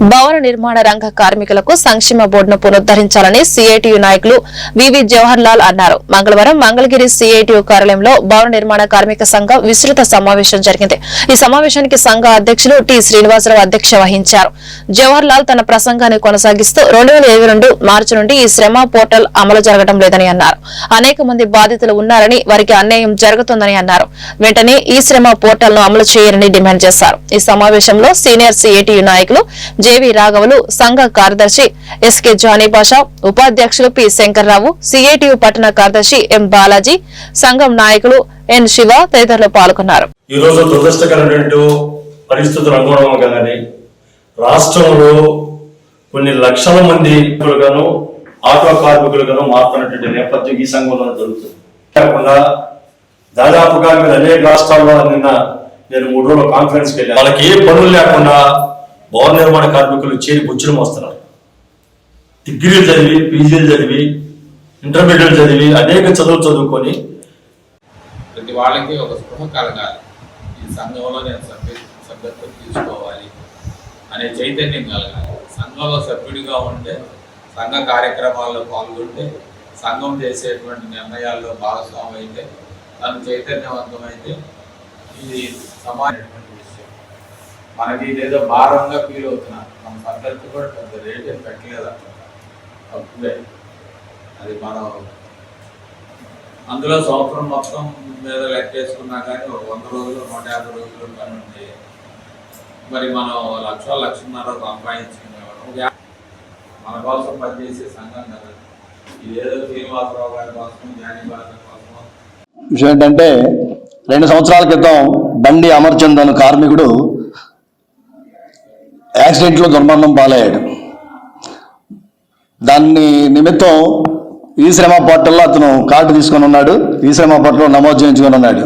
భవన నిర్మాణ రంగ కార్మికులకు సంక్షేమ బోర్డును పునరుద్ధరించాలని సిఐటియు నాయకులు వివి జవహర్ లాల్ అన్నారు. మంగళవారం మంగళగిరి సిఐటియు కార్యాలయంలో భవన నిర్మాణ కార్మిక సంఘం విస్తృత సమావేశం జరిగింది. ఈ సమావేశానికి సంఘ అధ్యక్షులు టి శ్రీనివాసరావు అధ్యక్ష వహించారు. జవహర్ లాల్ తన ప్రసంగాన్ని కొనసాగిస్తూ రెండు వేల ఇరవై రెండు మార్చి నుండి ఈ శ్రమ పోర్టల్ అమలు జరగడం లేదని అన్నారు. అనేక మంది బాధితులు ఉన్నారని వారికి అన్యాయం జరుగుతుందని అన్నారు. వెంటనే ఈ శ్రమ పోర్టల్ను అమలు చేయాలని డిమాండ్ చేశారు. ఈ సమావేశంలో సీనియర్ సిఐటియు నాయకులు జేవి రాఘవులు సంఘ కార్యదర్శి ఎస్కే జానీ బాషా ఉపాధ్యక్షులు పి శంకర్రావు సిఐటియు పట్టణ కార్యదర్శి ఎం బాలాజీ సంఘం నాయకులు ఎన్ శివ తదితరులు పాల్గొన్నారు. ఈ రోజు దురదృష్టకరమైనటువంటి పరిస్థితులు అనుగుణంగానే రాష్ట్రంలో కొన్ని లక్షల మంది గాను ఆటో కార్మికులుగాను మారుతున్నటువంటి నేపథ్యం ఈ సంఘంలో జరుగుతుంది. కాకుండా దాదాపుగా మీరు అనేక రాష్ట్రాల్లో నిన్న నేను మూడు రోజులు కాన్ఫరెన్స్కి వెళ్ళాను. వాళ్ళకి ఏ పనులు లేకుండా భవన నిర్మాణ కార్మికులు చేరి బుచ్చులు వస్తున్నారు డిగ్రీలు చదివి పీజీలు చదివి ఇంటర్మీడియట్ చదివి అనేక చదువులు చదువుకొని ప్రతి వాళ్ళకి ఒక స్పృహ కలగాలి. ఈ సంఘంలో నేను సభ్య సభ్యత్వం తీసుకోవాలి అనే చైతన్యం కలగాలి. సంఘంలో సభ్యుడిగా ఉంటే సంఘ కార్యక్రమాల్లో పాల్గొంటే సంఘం చేసేటువంటి నిర్ణయాల్లో భాగస్వామి అయితే తను చైతన్యవంతమైతే ఇది సమాజమైనటువంటి మనకి ఇదేదో భారంగా ఫీల్ అవుతున్నారు. మన సభ్యత్వం కూడా పెద్ద రేట్ ఏం పెట్టలేదు? అక్కడ తక్కువే అది మనం అందులో సంవత్సరం మొత్తం మీద లెక్కేసుకున్నా కానీ ఒక వంద రోజులు నూట యాభై రోజులు పని ఉంది మరి మనం లక్ష లక్షన్నర సంపాదించుకునే మన కోసం పనిచేసే సంఘం కదా. ఇదేదో శ్రీనివాసరావు గారి కోసం జ్ఞాని గారి కోసం విషయం ఏంటంటే రెండు సంవత్సరాల క్రితం బండి అమర్చంద్ అను కార్మికుడు యాక్సిడెంట్లో దుర్మరణం పాలయ్యాడు. దాన్ని నిమిత్తం ఈ శ్రమ పోర్టల్లో అతను కార్డు తీసుకొని ఉన్నాడు. ఈ శ్రమ పోర్టల్లో నమోదు చేయించుకొని ఉన్నాడు.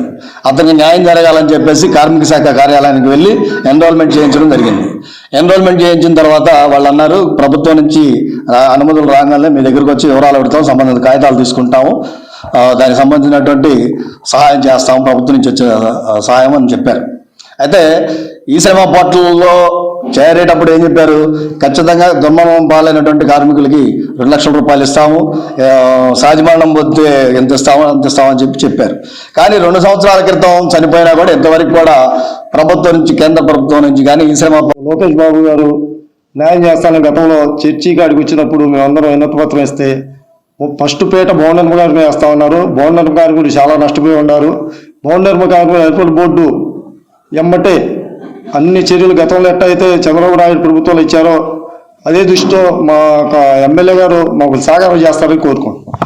అతనికి న్యాయం జరగాలని చెప్పేసి కార్మిక శాఖ కార్యాలయానికి వెళ్ళి ఎన్రోల్మెంట్ చేయించడం జరిగింది. ఎన్రోల్మెంట్ చేయించిన తర్వాత వాళ్ళు అన్నారు ప్రభుత్వం నుంచి అనుమతులు రాగానే మీ దగ్గరకు వచ్చి వివరాలు పెడతాం సంబంధిత కాగితాలు తీసుకుంటాము. దానికి సంబంధించినటువంటి సహాయం చేస్తాము ప్రభుత్వం నుంచి వచ్చే సహాయం అని చెప్పారు. అయితే ఈ శ్రమ పోర్టల్లో చేరేటప్పుడు ఏం చెప్పారు? ఖచ్చితంగా దుర్మరణం పాలైనటువంటి కార్మికులకి రెండు లక్షల రూపాయలు ఇస్తాము. సహజమరణం పోతే ఎంత ఇస్తామో అంత ఇస్తామని చెప్పి చెప్పారు. కానీ రెండు సంవత్సరాల క్రితం చనిపోయినా కూడా ఇంతవరకు కూడా ప్రభుత్వం నుంచి కేంద్ర ప్రభుత్వం నుంచి కానీ ఈ శ్రమ లోకేష్ బాబు గారు న్యాయం చేస్తానని గతంలో చర్చి కాడికి వచ్చినప్పుడు మేమందరం వినతి పత్రం ఇస్తే ఫస్ట్ పేట భవన నిర్మాణ కార్మికులు వేస్తా ఉన్నారు. భవన నిర్మాణ కార్మికులు చాలా నష్టపోయి ఉన్నారు. భవన నిర్మాణ కార్మికులు ఎయిర్పోర్ట్ బోర్డు ఎమ్మటే అన్ని చర్యలు గతంలో ఎట్టయితే చంద్రబాబు నాయుడు ప్రభుత్వంలో ఇచ్చారో అదే దృష్టితో మా యొక్క ఎమ్మెల్యే గారు మాకు సహకారం చేస్తారని కోరుకుంటున్నాం.